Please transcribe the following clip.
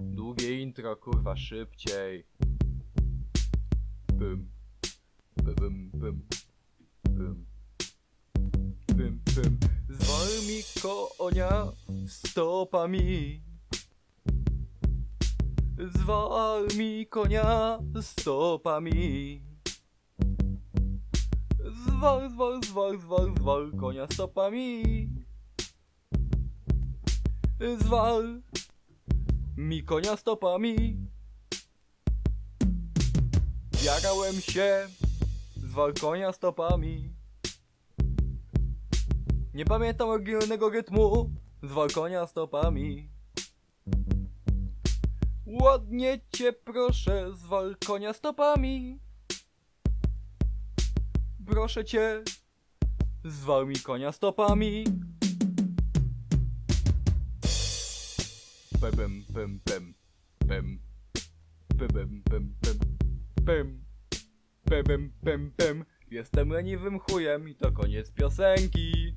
Długie intro, kurwa, szybciej. Bum, bum, bum, bum, bum, bum. Zwal mi konia stopami. Zwal mi konia stopami. Zwal, zwal, zwal, zwal, zwal konia stopami. Zwal mi konia stopami. Zjarałem się, zwal konia stopami. Nie pamiętam oryginalnego rytmu, zwal konia stopami. Ładnie cię proszę, zwal konia stopami. Proszę cię, zwal mi konia stopami. Pem, pem, pem, pem. Pem, pem, pem, pem. Pem, pem, pem, pem. Jestem leniwym chujem i to koniec piosenki.